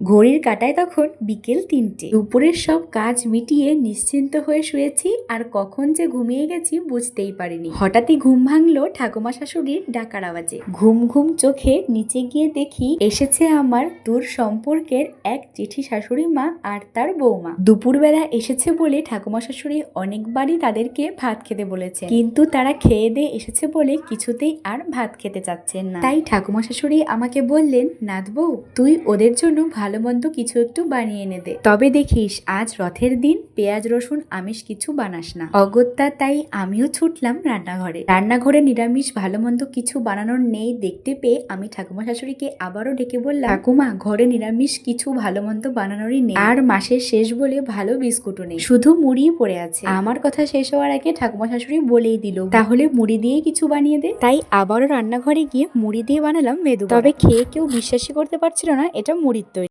ঘড়ির কাটায় তখন বিকেল তিনটে। দুপুরের সব কাজ মিটিয়ে নিশ্চিন্ত হয়ে শুয়েছি আর কখন যে ঘুমিয়ে গেছি বুঝতেই পারিনি। হঠাৎই ঘুম ভাঙলো ঠাকুমা শাশুড়ির ডাকার আওয়াজে। ঘুম ঘুম চোখে নিচে গিয়ে দেখি এসেছে আমার দূর সম্পর্কের এক চিঠি শাশুড়ি মা আর তার বৌমা। দুপুরবেলা এসেছে বলে ঠাকুমা শাশুড়ি অনেকবারই তাদেরকে ভাত খেতে বলেছে কিন্তু তারা খেয়ে দিয়ে এসেছে বলে কিছুতেই আর ভাত খেতে চাচ্ছেন না। তাই ঠাকুমা শাশুড়ি আমাকে বললেন নাথ বউ তুই ওদের জন্য ভালো মন্দ কিছু একটু বানিয়ে এনে দে। তবে দেখিস, আজ রথের দিন পেঁয়াজ, রসুন, আমিষ কিছু বানাস না। অগত্যা তাই আমিও ছুটলাম রান্নাঘরে। রান্নাঘরে নিরামিষ ভালো মন্দ কিছু বানানোর নেই দেখতে পেয়ে আমি ঠাকুমা শাশুড়িকে আবারও ডেকে বললাম, ঠাকুমা, ঘরে নিরামিষ কিছু ভালো মন্দ বানানোরই নেই। আর মাসের শেষ বলে ভালো বিস্কুটও নেই। শুধু মুড়ি পড়ে আছে। আমার কথা শেষ হওয়ার আগে ঠাকুমা শাশুড়ি বলেই দিল, তাহলে মুড়ি দিয়ে কিছু বানিয়ে দে। তাই আবারও রান্নাঘরে গিয়ে মুড়ি দিয়ে বানালাম মেদু তবে খেয়ে কেউ বিশ্বাসই করতে পারছিল না, এটা মুড়ির তৈরি।